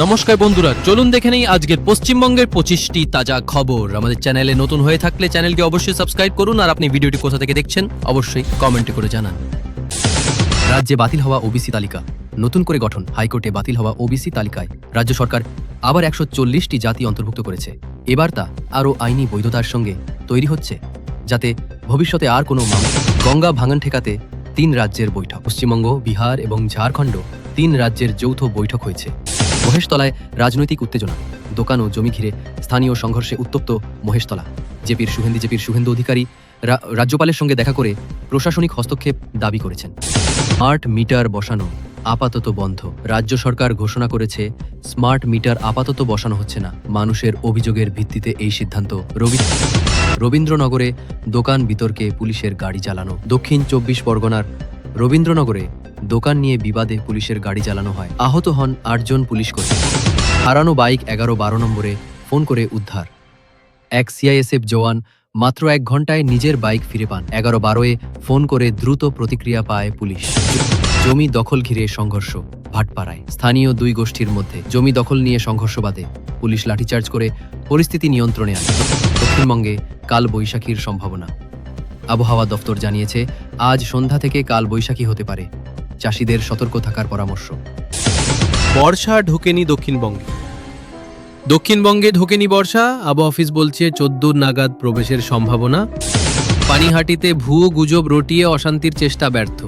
নমস্কার বন্ধুরা, চলুন দেখে নেই আজকের পশ্চিমবঙ্গের পঁচিশটি তাজা খবর। আমাদের চ্যানেলে নতুন হয়ে থাকলে চ্যানেলকে অবশ্যই সাবস্ক্রাইব করুন আর আপনি ভিডিওটি কোথা থেকে দেখছেন অবশ্যই কমেন্টে করে জানান। রাজ্যে বাতিল হওয়া ওবিসি তালিকা। নতুন করে গঠন, হাইকোর্টে বাতিল হওয়া ওবিসি তালিকায় রাজ্য সরকার আবার একশো চল্লিশটি জাতি অন্তর্ভুক্ত করেছে। এবার তা আরও আইনি বৈধতার সঙ্গে তৈরি হচ্ছে, যাতে ভবিষ্যতে আর কোনো মামলা গঙ্গা ভাঙন ঠেকাতে তিন রাজ্যের বৈঠক। পশ্চিমবঙ্গ, বিহার এবং ঝাড়খণ্ড তিন রাজ্যের যৌথ বৈঠক হয়েছে। মহেশতলায় রাজনৈতিক উত্তেজনা। দোকান ও জমি ঘিরে স্থানীয় সংঘর্ষে উত্তপ্ত মহেশতলা। জেপির সুহেন্দি জেপির সুহেন্দু অধিকারী রাজ্যপালের সঙ্গে দেখা করে প্রশাসনিক হস্তক্ষেপ দাবি করেছেন। স্মার্ট মিটার বসানো, আপাতত বন্ধ। রাজ্য সরকার ঘোষণা করেছে, স্মার্ট মিটার আপাতত বসানো হচ্ছে না। মানুষের অভিযোগের ভিত্তিতে এই সিদ্ধান্ত রবি রবীন্দ্রনগরে দোকান বিতর্কে পুলিশের গাড়ি চালানো। দক্ষিণ চব্বিশ পরগনার রবীন্দ্রনগরে দোকান নিয়ে বিবাদে পুলিশের গাড়ি চালানো হয়। আহত হন আটজন পুলিশ কর্মী। হারানো বাইক এগারো বারো নম্বরে ফোন করে উদ্ধার। এক সিআইএসএফ জওয়ান মাত্র এক ঘন্টায় নিজের বাইক ফিরে পান। এগারো বারোয় ফোন করে দ্রুত প্রতিক্রিয়া পায় পুলিশ। জমি দখল ঘিরে সংঘর্ষ, ভাটপাড়ায়। স্থানীয় দুই গোষ্ঠীর মধ্যে জমি দখল নিয়ে সংঘর্ষ বাদে পুলিশ লাঠিচার্জ করে পরিস্থিতি নিয়ন্ত্রণে আনে। দক্ষিণবঙ্গে কাল বৈশাখীর সম্ভাবনা। আবহাওয়া দফতর জানিয়েছে, আজ সন্ধ্যা থেকে কাল বৈশাখী হতে পারে। চাষিদের সতর্ক থাকার পরামর্শ। বর্ষা ঢোকেনি দক্ষিণবঙ্গে। দক্ষিণবঙ্গে ঢোকেনি বর্ষা, আবহাওয়া অফিস বলছে চোদ্দ নাগাদ প্রবেশের সম্ভাবনা। পানিহাটিতে ভুয়ো গুজব রটিয়ে অশান্তির চেষ্টা ব্যর্থ।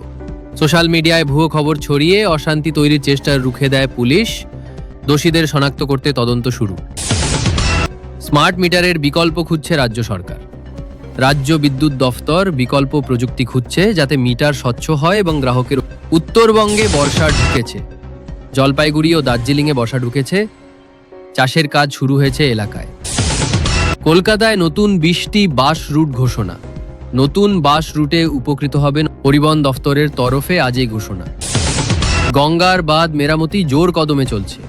সোশ্যাল মিডিয়ায় ভুয়ো খবর ছড়িয়ে অশান্তি তৈরির চেষ্টা রুখে দেয় পুলিশ। দোষীদের শনাক্ত করতে তদন্ত শুরু। স্মার্ট মিটারের বিকল্প খুঁজছে রাজ্য সরকার। রাজ্য বিদ্যুৎ দফতর বিকল্প প্রযুক্তি খুঁজছে যাতে মিটার স্বচ্ছ হয় এবং গ্রাহকের উত্তরবঙ্গে বর্ষা ঢুকেছে। জলপাইগুড়ি ও দার্জিলিংয়ে বর্ষা ঢুকেছে। চাষের কাজ শুরু হয়েছে এলাকায়। কলকাতায় নতুন বিশটি বাস রুট ঘোষণা। নতুন বাস রুটে উপকৃত হবেন পরিবহন দফতরের তরফে আজ এই ঘোষণা। গঙ্গার বাঁধ মেরামতি জোর কদমে চলছে।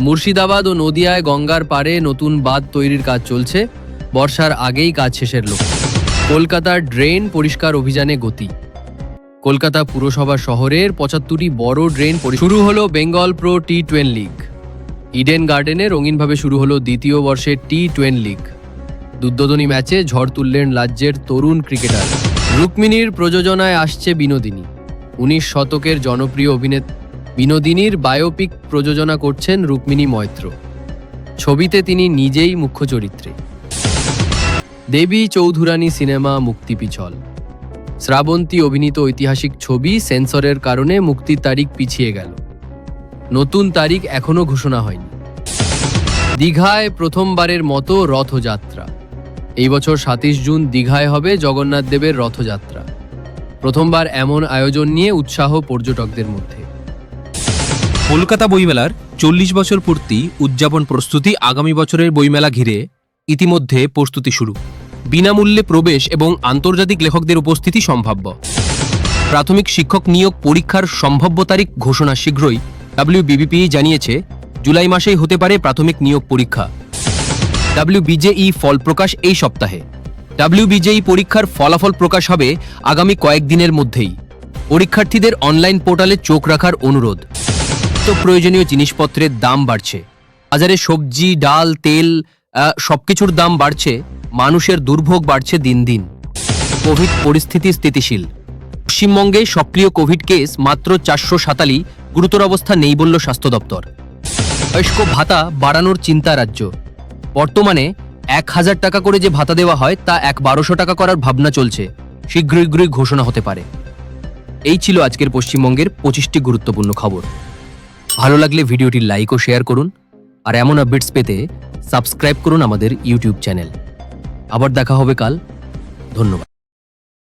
মুর্শিদাবাদ ও নদিয়ায় গঙ্গার পাড়ে নতুন বাঁধ তৈরির কাজ চলছে। বর্ষার আগেই কাজ শেষের লক্ষ্য। কলকাতার ড্রেন পরিষ্কার অভিযানে গতি। কলকাতা পুরসভা শহরের পঁচাত্তরটি বড় ড্রেন শুরু হলো Bengal pro T twenty league. Eden গার্ডেনে রঙিনভাবে শুরু হলো দ্বিতীয় বর্ষের টি টোয়েন লিগ। দুদ্বোধনী ম্যাচে ঝড় তুললেন রাজ্যের তরুণ ক্রিকেটার। রুক্মিণীর প্রযোজনায় আসছে বিনোদিনী। উনিশ শতকের জনপ্রিয় অভিনেত্রী বিনোদিনীর বায়োপিক প্রযোজনা করছেন রুক্মিণী মৈত্র। ছবিতে তিনি নিজেই মুখ্য চরিত্রে। দেবী চৌধুরানী সিনেমা মুক্তি পিছল। শ্রাবন্তী অভিনীত ঐতিহাসিক ছবি সেন্সরের কারণে মুক্তির তারিখ পিছিয়ে গেল। নতুন তারিখ এখনও ঘোষণা হয়নি। দীঘায় প্রথমবারের মতো রথযাত্রা। এই বছর সাতাশ জুন দীঘায় হবে জগন্নাথ দেবের রথযাত্রা। প্রথমবার এমন আয়োজন নিয়ে উৎসাহ পর্যটকদের মধ্যে। কলকাতা বইমেলার চল্লিশ বছর পূর্তি উদযাপন প্রস্তুতি আগামী বছরের বইমেলা ঘিরে ইতিমধ্যে প্রস্তুতি শুরু। বিনামূল্যে প্রবেশ এবং আন্তর্জাতিক লেখকদের উপস্থিতি সম্ভাব্য। প্রাথমিক শিক্ষক নিয়োগ পরীক্ষার সম্ভাব্য তারিখ ঘোষণা শীঘ্রই ডাব্লিউবিবিপি জানিয়েছে জুলাই মাসেই হতে পারে প্রাথমিক নিয়োগ পরীক্ষা। ডাব্লিউবিজেই ফল প্রকাশ এই সপ্তাহে। ডাব্লিউবিজেই পরীক্ষার ফলাফল প্রকাশ হবে আগামী কয়েকদিনের মধ্যেই। পরীক্ষার্থীদের অনলাইন পোর্টালে চোখ রাখার অনুরোধ। তো প্রয়োজনীয় জিনিসপত্রের দাম বাড়ছে। বাজারে সবজি ডাল তেল আহ, সবকিছুর দাম বাড়ছে। মানুষের দুর্ভোগ বাড়ছে দিন দিন। কোভিড পরিস্থিতি স্থিতিশীল। পশ্চিমবঙ্গে সক্রিয় কোভিড কেস মাত্র চারশো সাতালি গুরুতর অবস্থা নেই বলল স্বাস্থ্য দপ্তর। বয়স্ক ভাতা বাড়ানোর চিন্তা রাজ্য। বর্তমানে এক হাজার টাকা করে যে ভাতা দেওয়া হয় তা এক বারোশো টাকা করার ভাবনা চলছে। শীঘ্রই ঘোষণা হতে পারে। এই ছিল আজকের পশ্চিমবঙ্গের পঁচিশটি গুরুত্বপূর্ণ খবর। ভালো লাগলে ভিডিওটি লাইক ও শেয়ার করুন। আর এমন আপডেটস পেতে সাবস্ক্রাইব করুন আমাদের ইউটিউব চ্যানেল। আবার দেখা হবে কাল। ধন্যবাদ।